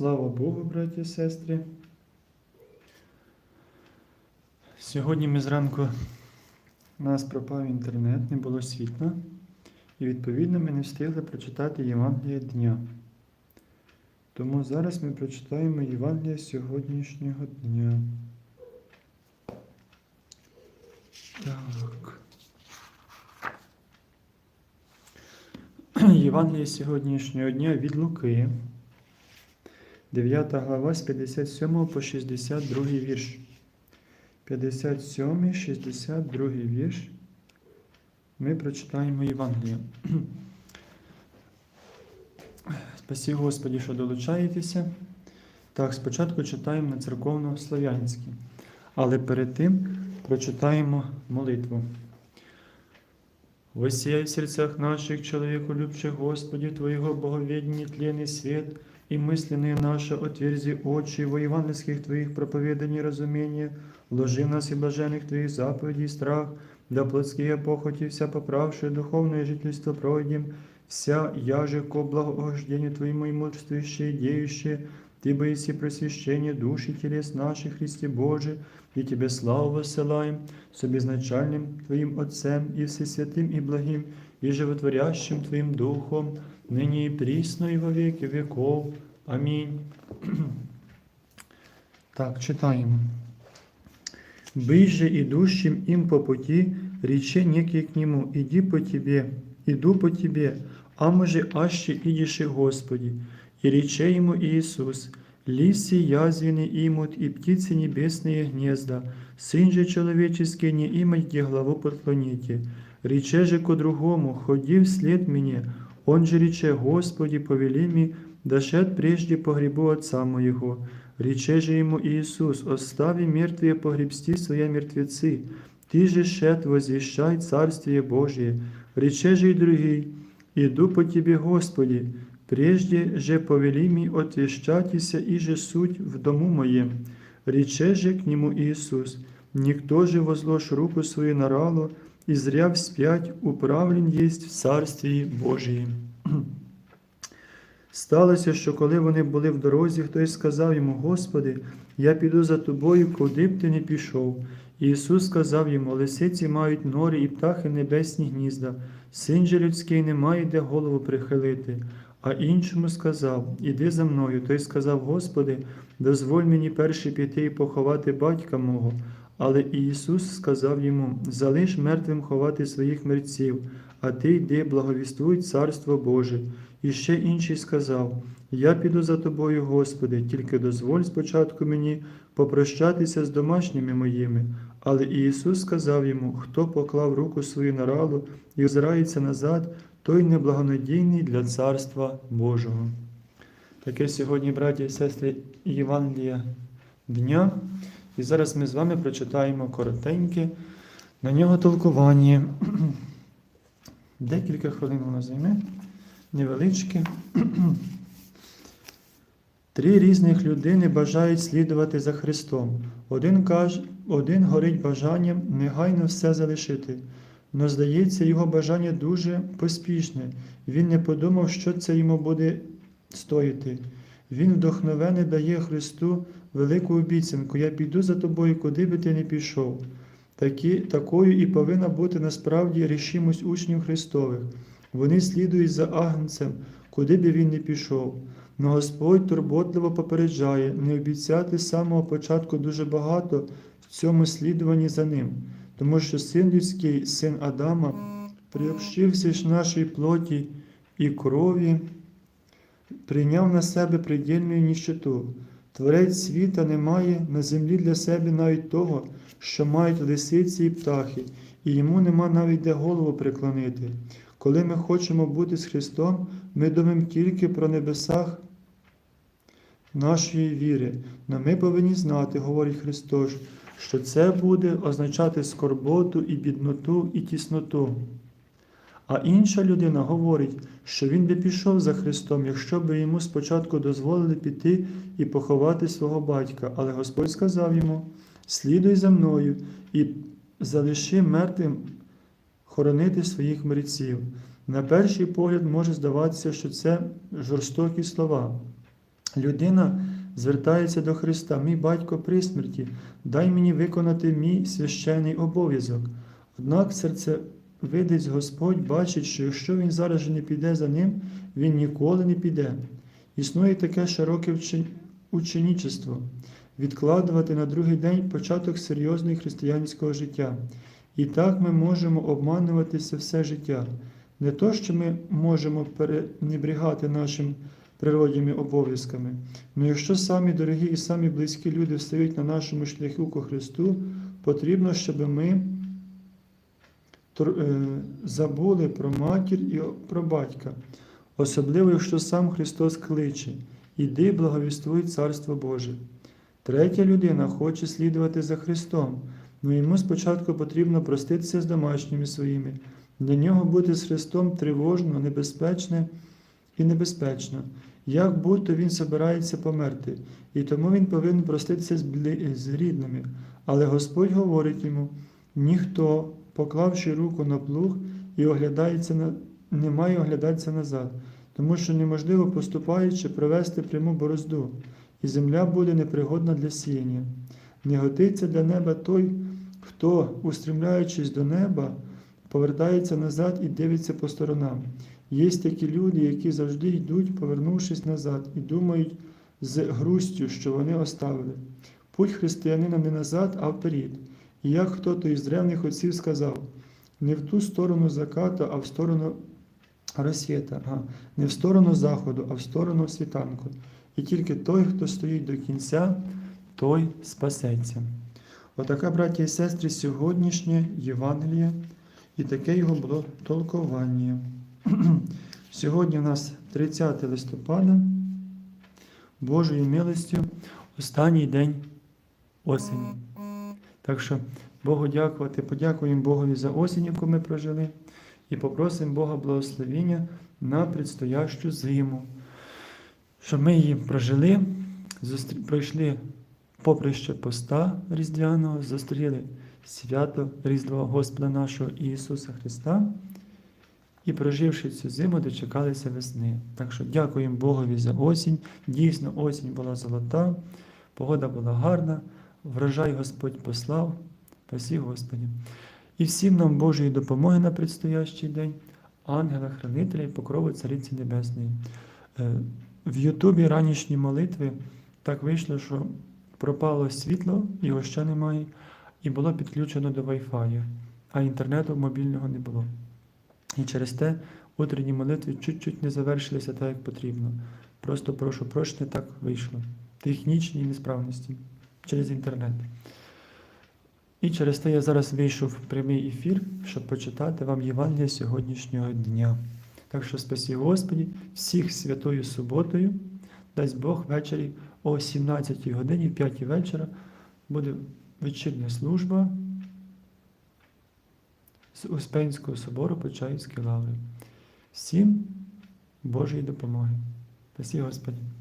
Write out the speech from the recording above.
Слава Богу, браті і сестри. Сьогодні ми зранку у нас пропав інтернет, не було світла, і відповідно ми не встигли прочитати Євангеліє дня. Тому зараз ми прочитаємо Євангеліє сьогоднішнього дня. Так. Євангеліє сьогоднішнього дня від Луки. 9 глава з 57 по 62 вірш. 57, 62 вірш. Ми прочитаємо Євангеліє. Спасі Господі, що долучаєтеся. Так, спочатку читаємо на церковно-слав'янській. Але перед тим прочитаємо молитву. Воссияй в сердцах наших, человеку любчих Господи, Твоего боговедения тленный свет, и мысленные наши отверзи очи во евангельских Твоих проповеданий разумения, вложи в нас и блаженных Твоих заповедей страх, да плотские похоти вся поправшие духовное жительство пройдем, вся яже ко благоохождению Твоему и мудрствующие, деющие, Ты боиси просвещения душ и телес наших, Христе Божий, и Тебе славу воссылаем, с обезначальным Твоим Отцем и Всесвятым и благим, и животворящим Твоим Духом, ныне и присно и во веки веков. Аминь. Так, читаємо. Бый же идущим им по пути, рече некий к нему, иди по тебе, иду по тебе, а може аще идиши Господи. И рече ему Иисус, лиси язвенный имут и птицы небесные гнезда, сын же человеческий не имать, где главу подклоните. Рече же ко другому, ходи вслед мне, он же рече, Господи, повели ми, дошед прежде погребу отца моего. Рече же ему Иисус, остави мертвые погребсти свои мертвецы, ты же шед возвещай Царствие Божие. Рече же и другий, иду по тебе, Господи, прежде же повели ми отвещатися и же суть в дому моем. Рече же к нему Иисус, никто же возложь руку свою на рало, и зря вспять управлен есть в Царстві Божиїм. Сталося, що коли вони були в дорозі, хтось сказав йому, Господи, я піду за тобою, куди б ти не пішов. І Ісус сказав йому, лисиці мають нори і птахи небесні гнізда, син же людський не має де голову прихилити. А іншому сказав, іди за мною. Той сказав, Господи, дозволь мені перший піти і поховати батька мого. Але Ісус сказав йому: Залиш мертвим ховати своїх мерців, а ти йди, благовістуй Царство Боже. І ще інший сказав: Я піду за тобою, Господи, тільки дозволь спочатку мені попрощатися з домашніми моїми. Але Ісус сказав йому: Хто поклав руку свою на ралу і озирається назад, той неблагонадійний для Царства Божого. Таке сьогодні, браті і сестри, Євангелія дня. І зараз ми з вами прочитаємо коротеньке на нього толкування. Декілька хвилин воно займе, невеличке. Три різних людини бажають слідувати за Христом. Один каже, один горить бажанням негайно все залишити. Но, здається, його бажання дуже поспішне. Він не подумав, що це йому буде стоїти. Він вдохновений дає Христу велику обіцянку. Я піду за тобою, куди би ти не пішов. Такі, такою і повинна бути насправді рішимость учнів Христових. Вони слідують за Агнцем, куди би він не пішов. Но Господь турботливо попереджає не обіцяти з самого початку дуже багато в цьому слідуванні за ним, тому що син людський, син Адама, приобщився ж нашій плоті і крові, прийняв на себе придільну ніщоту. Творець світа не має на землі для себе навіть того, що мають лисиці і птахи, і йому нема навіть де голову приклонити. Коли ми хочемо бути з Христом, ми думаємо тільки про небесах нашої віри. Но ми повинні знати, говорить Христос, що це буде означати скорботу і бідноту і тісноту. А інша людина говорить, що він би пішов за Христом, якщо би йому спочатку дозволили піти і поховати свого батька. Але Господь сказав йому: слідуй за мною і залиши мертвим хоронити своїх мертвів. На перший погляд може здаватися, що це жорстокі слова. Людина звертається до Христа, мій батько при смерті, дай мені виконати мій священний обов'язок. Однак серце видить Господь бачить, що якщо він зараз не піде за ним, він ніколи не піде. Існує таке широке ученічество відкладувати на другий день початок серйозного християнського життя. І так ми можемо обмануватися все життя. Не то, що ми можемо перенебрігати нашим природніми обов'язками, але якщо самі дорогі і самі близькі люди встають на нашому шляху ко Христу, потрібно, щоб ми е, забули про матір і про батька, особливо, якщо сам Христос кличе, іди, благовіствуй Царство Боже. Третя людина хоче слідувати за Христом, але йому спочатку потрібно проститися з домашніми своїми. Для нього бути з Христом тривожно, небезпечне і небезпечно, як будто він собирається померти, і тому він повинен проститися з, рідними. Але Господь говорить йому: ніхто, поклавши руку на плуг і оглядається на... не має оглядатися назад, тому що неможливо поступаючи провести пряму борозду, і земля буде непригодна для сіяння. Не годиться для неба той, хто, устремляючись до неба, повертається назад і дивиться по сторонам. Є такі люди, які завжди йдуть, повернувшись назад, і думають з грустю, що вони оставили. Путь християнина не назад, а вперед. І як хто-то із древніх отців сказав, не в ту сторону заката, а в сторону розсвіта, а не в сторону заходу, а в сторону світанку. І тільки той, хто стоїть до кінця, той спасеться. Отака, браті і сестри, сьогоднішнє Євангеліє, і таке його було толкування. Сьогодні у нас 30 листопада, Божою милостю, останній день осені. Так що Богу дякувати, подякуємо Богові за осінь, яку ми прожили, і попросимо Бога благословення на предстоящу зиму, щоб ми її прожили, пройшли поприще поста Різдвяного, зустріли свято Різдва Господа нашого Ісуса Христа. І проживши цю зиму, дочекалися весни. Так що дякуємо Богові за осінь. Дійсно, осінь була золота, погода була гарна, врожай Господь послав. Спасі Господі. І всім нам Божої допомоги на предстоящий день, ангела-хранителя і покрову Цариці Небесної. Е, В Ютубі ранішні молитви так вийшло, що пропало світло, його ще немає, і було підключено до Wi-Fi, а інтернету мобільного не було. І через те утренні молитви чуть-чуть не завершилися так, як потрібно. Просто прошу прощення, так вийшло. Технічні несправності через інтернет. І через те я зараз вийшов в прямий ефір, щоб почитати вам Євангелія сьогоднішнього дня. Так що спасі Господі, всіх святою суботою, дасть Бог ввечері о 17 годині, 5 вечора, буде вечірня служба з Успенського собору Почаївської лаври. Всім Божої допомоги. Спасі Господі!